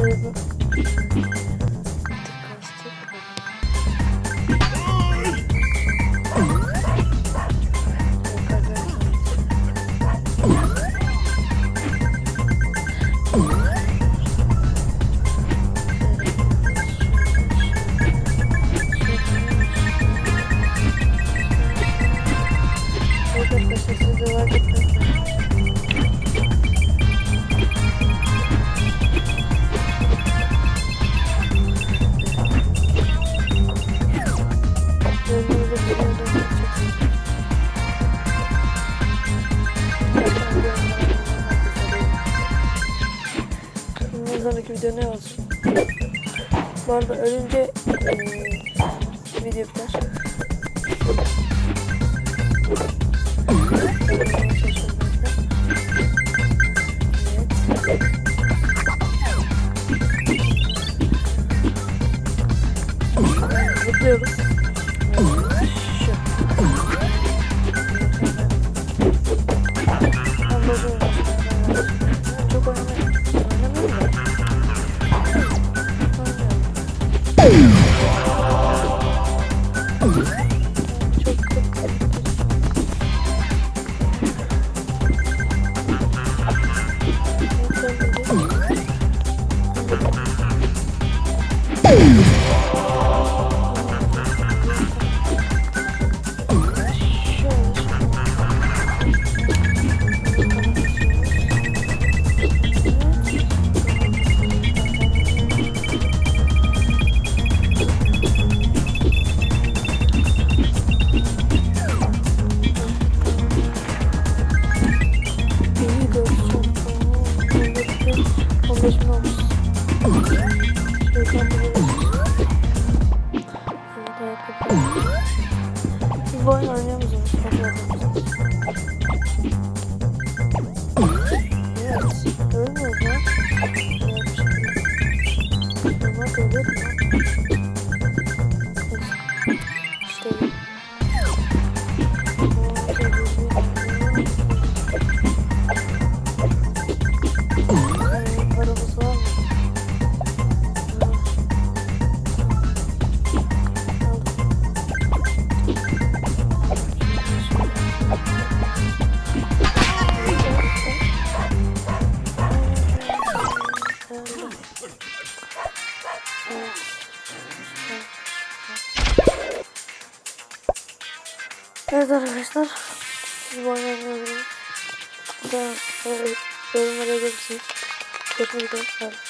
고맙습니다. Sonraki video ne olsun? Bu arada ölünce eee video biter. Evet. Zıplıyoruz. Şu. Çok oynamıyorum. Oynamıyorum Çok Oo, 15 bin olmuş. Şeytan bile Evet, ayakkabı. Siz bu oyunu oynuyor musunuz? Bakıyorum. Evet. Ölmüyor mu? Ama ölür mü? İşte Evet arkadaşlar, siz bu oyunu oynayabilirsiniz. Yorumlara yazabilirsiniz. Görüşmek üzere.